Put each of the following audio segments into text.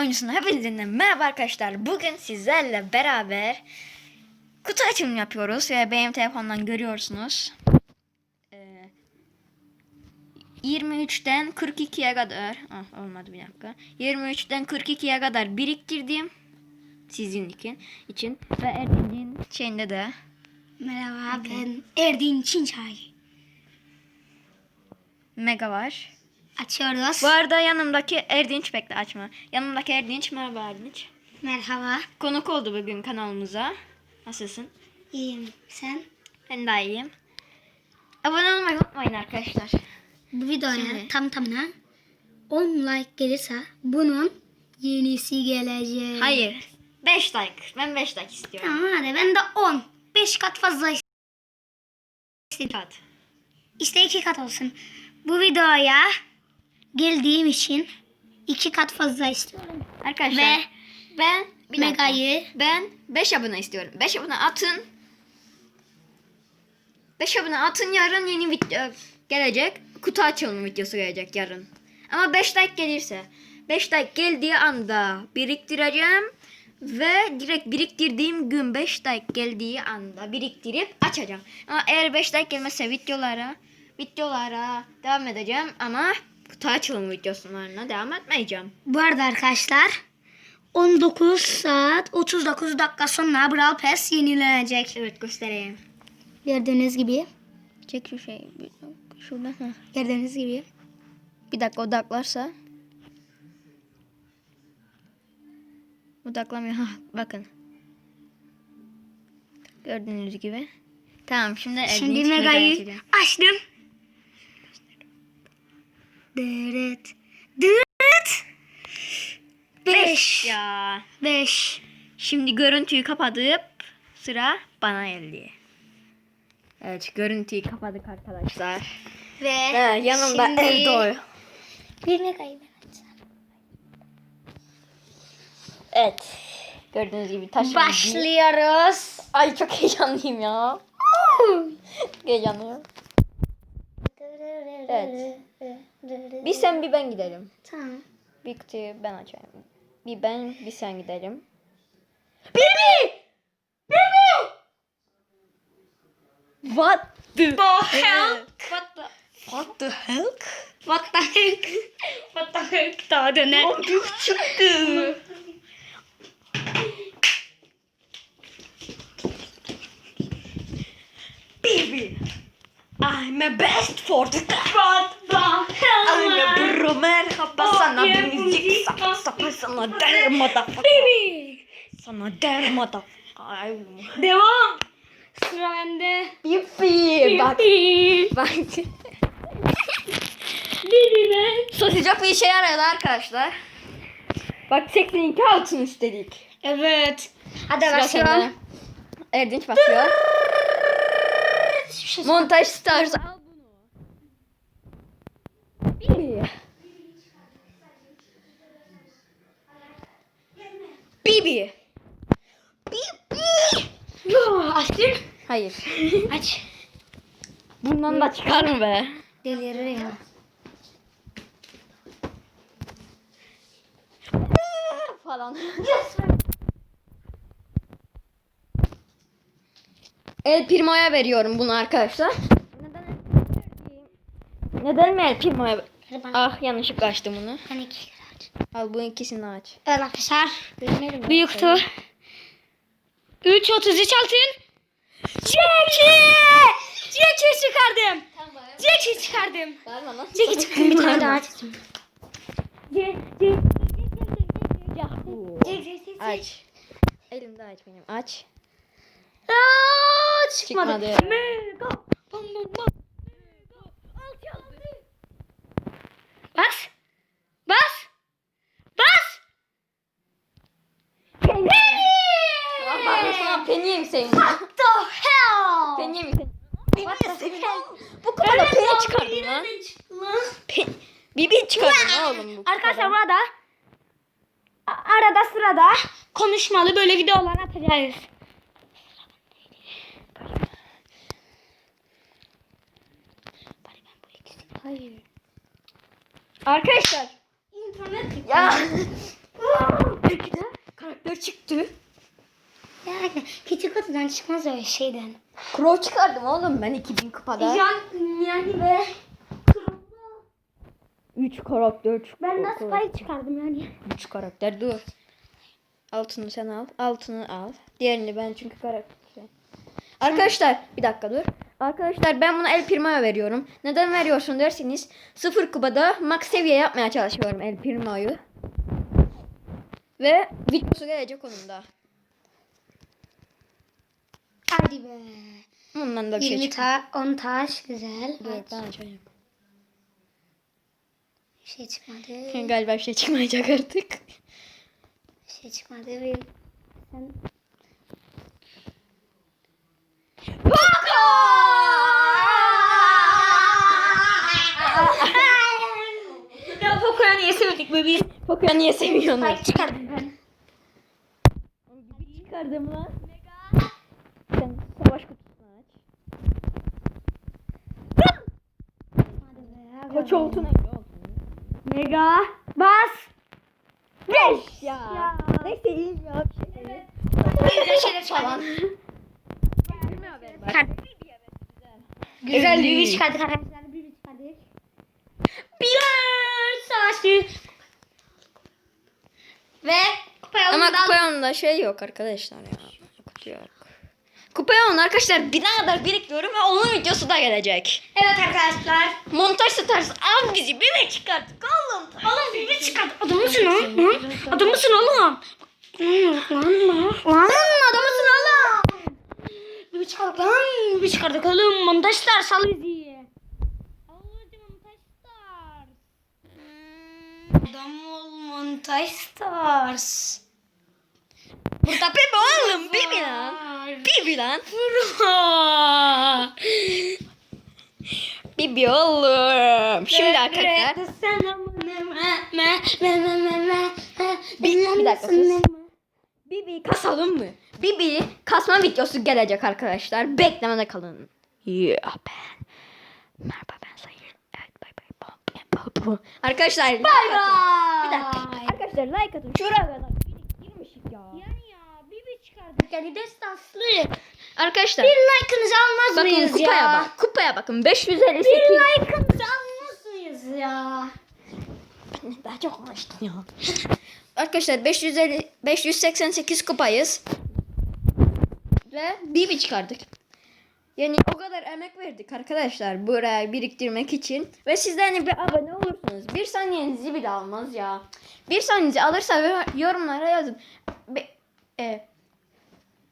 oyuncusuna hepinizden merhaba arkadaşlar. Bugün sizlerle beraber kutu açılımı yapıyoruz ve benim telefondan görüyorsunuz. Ee, 23'ten 42'ye kadar ah, olmadı bir dakika. 23'ten 42'ye kadar biriktirdim sizin için, için ve Erdin'in şeyinde de Merhaba ben Erdin Çinçay. mega var. Açıyoruz. Bu arada yanımdaki Erdinç bekle açma. Yanımdaki Erdinç merhaba Erdinç. Merhaba. Konuk oldu bugün kanalımıza. Nasılsın? İyiyim. Sen? Ben de iyiyim. Abone olmayı unutmayın arkadaşlar. Bu videoya Şimdi. tam tamına 10 like gelirse bunun yenisi gelecek. Hayır. 5 like. Ben 5 like istiyorum. Tamam hadi ben de 10. 5 kat fazla istedim. Kat. İşte 2 kat olsun. Bu videoya geldiğim için 2 kat fazla istiyorum. Arkadaşlar Ve ben bir. Mega'yı Ben 5 abone istiyorum. 5 abone atın. 5 abone atın yarın yeni video gelecek. Kutu açılımı videosu gelecek yarın. Ama 5 like gelirse 5 like geldiği anda biriktireceğim ve direkt biriktirdiğim gün 5 like geldiği anda biriktirip açacağım. Ama eğer 5 like gelmezse videolara videolara devam edeceğim ama kutu açılımı videolarına devam etmeyeceğim. Bu arada arkadaşlar 19 saat 39 dakika sonra Brawl Pass yenilenecek. Evet göstereyim. Gördüğünüz gibi. Çek şu şey. Şuradan. Heh. Gördüğünüz gibi. Bir dakika odaklarsa. Odaklamıyor. Ha, bakın. Gördüğünüz gibi. Tamam şimdi Şimdi Mega'yı açtım. Dırıt. Dırıt. 5. Ya. 5. Şimdi görüntüyü kapatıp sıra bana geldi. Evet görüntüyü kapadık arkadaşlar. Ve Evet, yanımda şimdi Erdoğan. Bir Mega'yı ben açacağım. Evet. Gördüğünüz gibi taş. Başlıyoruz. Ay çok heyecanlıyım ya. Heyecanlıyım. Evet. Bir sen bir ben gidelim. Tamam. Bir kutuyu ben açayım. Bir ben bir sen gidelim. Bibi! Bibi! What the, hell? What the What the hell? What the heck? What the heck? Daha döner. Büyük çıktı. Baby, I'm a best for the? I'm a bro merhaba Oh, sana bir müzik müzik. sapa sapa sana der motherfucker. Baby. Sana der motherfucker. Devam. Sıra bende. Bibi bak bak. Bibi. Sıcak bir işe yaradı arkadaşlar. Bak 82 altın istedik. Evet. Hadi Sıra başlayalım. Erdinç başlıyor. Şey Montaj stars al bunu. Bibi. Bibi. Açtım. Hayır. Aç. Bundan da çıkar mı be? Delirir ya. Falan. El Primo'ya veriyorum bunu arkadaşlar. Neden mi El Primo'ya Ah yanlışlıkla açtım bunu. Panik. Al bu ikisini aç. Evet arkadaşlar. Büyük kutu. 3 33 altın. Jackie! Jackie çıkardım. Jackie çıkardım. Jackie çıkardım. Bir tane daha açtım. Aç. Elimde aç benim. Aç. Aa, çıkmadı. Çıkmadı. Mega. Bam bam bam. Bas. Bas. Bas. Penny. Peniyim senin. What the hell? Peniyim senin. Peniyim senin. Bu kadar peni çıkardın lan. Pen... Bibi çıkardın oğlum bu Arkadaşlar kadar. burada a- arada sırada konuşmalı böyle videolar atacağız. Hayır. Arkadaşlar. İnternet Ya. Belki de karakter çıktı. Yani küçük kutudan çıkmaz öyle şeyden. Crow çıkardım oğlum ben 2000 kupada. yani ve 3 karakter çıktı. ben de Spike çıkardım yani. 3 karakter dur. Altını sen al. Altını al. Diğerini ben çünkü karakter. Arkadaşlar bir dakika dur. Arkadaşlar ben bunu El Primo'ya veriyorum. Neden veriyorsun derseniz 0 kubada max seviye yapmaya çalışıyorum El Primo'yu. Ve videosu gelecek onun da. Hadi be. Bundan da bir şey 20 çıktı. ta 10 taş güzel. Evet. ben açayım. Bir şey çıkmadı. Galiba bir şey çıkmayacak artık. Bir şey çıkmadı. Bir... Sen... ya Poco'ya bebeğim? Poco'ya niye seviyorsun? Spike çıkardım ben. Bir çıkardım lan. Sen savaş kutusunu aç. Koç oltun Mega. Bas. Beş ya. Neyse iyi ya. Bir şey değil. Güzel şeyler çıkardım. Güzel Güzel. bir çıkardık arkadaşlar. Bir çıkardık. Bir savaşçı. Ve kupa Ama Kupayon'da şey yok arkadaşlar ya. Kutu yok. Kupayon arkadaşlar bir kadar biriktiriyorum ve onun videosu da gelecek. Evet arkadaşlar. Montaj stars al bizi bir de çıkarttık oğlum. Oğlum bir bir çıkart. Adam mısın lan? Lan? Adam mısın oğlum? Lan lan lan. Adam mısın oğlum? Bir çıkardık lan. Bir çıkardık oğlum. Montajlar sal bizi. Allah'ım montajlar. Adam ol montaj stars. Burada Bibi oğlum Bibi lan. Bibi lan. Bibi oğlum. Şimdi arkadaşlar. Bir, bir dakika sus. Bibi kasalım mı? Bibi kasma videosu gelecek arkadaşlar. Beklemede kalın. Yeah ben. Merhaba ben Sayın. Evet bay bay. Arkadaşlar like Bay. Bir dakika. Arkadaşlar like atın. Şuraya kadar girmişik ya. Yani ya bir bir çıkardık yani destanslı. Arkadaşlar Bir like'ınızı almaz bakın mıyız kupaya ya? bak. Kupaya bakın. 558. Bir like'ınızı almaz mıyız ya? Daha çok konuştum ya. Arkadaşlar 550 588 kupayız. Ve Bibi çıkardık. Yani o kadar emek verdik arkadaşlar buraya biriktirmek için. Ve sizden de bir abone olursunuz. Bir saniyenizi bile almaz ya. Bir saniyenizi alırsa yorumlara yazın. Be, e,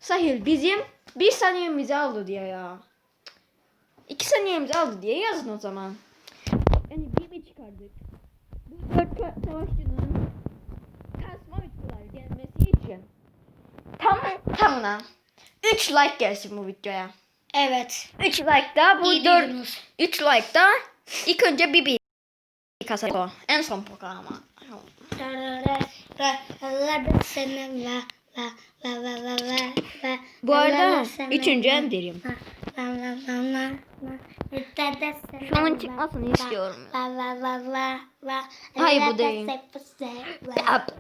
Sahil bizim bir saniyemizi aldı diye ya. İki saniyemizi aldı diye yazın o zaman. Yani Bibi çıkardık. Bu dört savaşçının kasma videolar gelmesi için tam tamına 3 like gelsin bu videoya. Evet. 3 like da bu İyi 4 duydunuz. 3 like da ilk önce Bibi kasar. En son poka ama. Bu arada üçüncü enderim. Şu an çıkmasını istiyorum. Hayır, bu değil. Yap.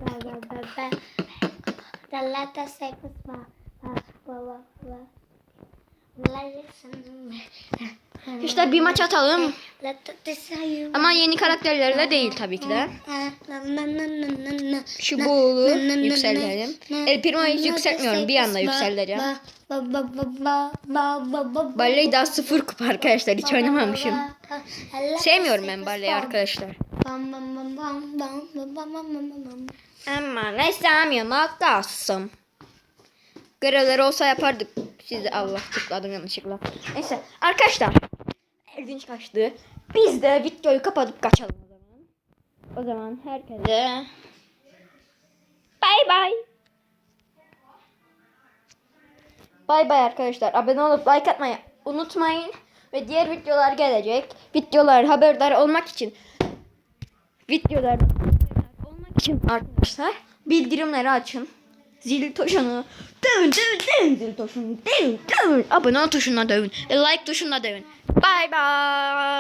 İşte bir maç atalım. Ama yeni karakterlerle değil tabii ki de. Şu buğulu yükseltelim. El Primo'yu yükseltmiyorum. Bir anda yükselteceğim. Barley daha sıfır kupa arkadaşlar. Hiç oynamamışım. Sevmiyorum ben Barley'i arkadaşlar. Ama ne sevmiyorum arkadaşım. Görevleri olsa yapardık. Sizi Allah tıkladım yanlışlıkla. Neyse arkadaşlar. Erdinç kaçtı. Biz de videoyu kapatıp kaçalım o zaman. O zaman herkese bay bay. Bay bay arkadaşlar. Abone olup like atmayı unutmayın. Ve diğer videolar gelecek. Videolar haberdar olmak için videolar olmak için arkadaşlar bildirimleri açın. Zil tuşunu dövün dövün dövün zil tuşunu dövün dövün. Abone ol tuşuna dövün. Like tuşuna dövün. Bay bay.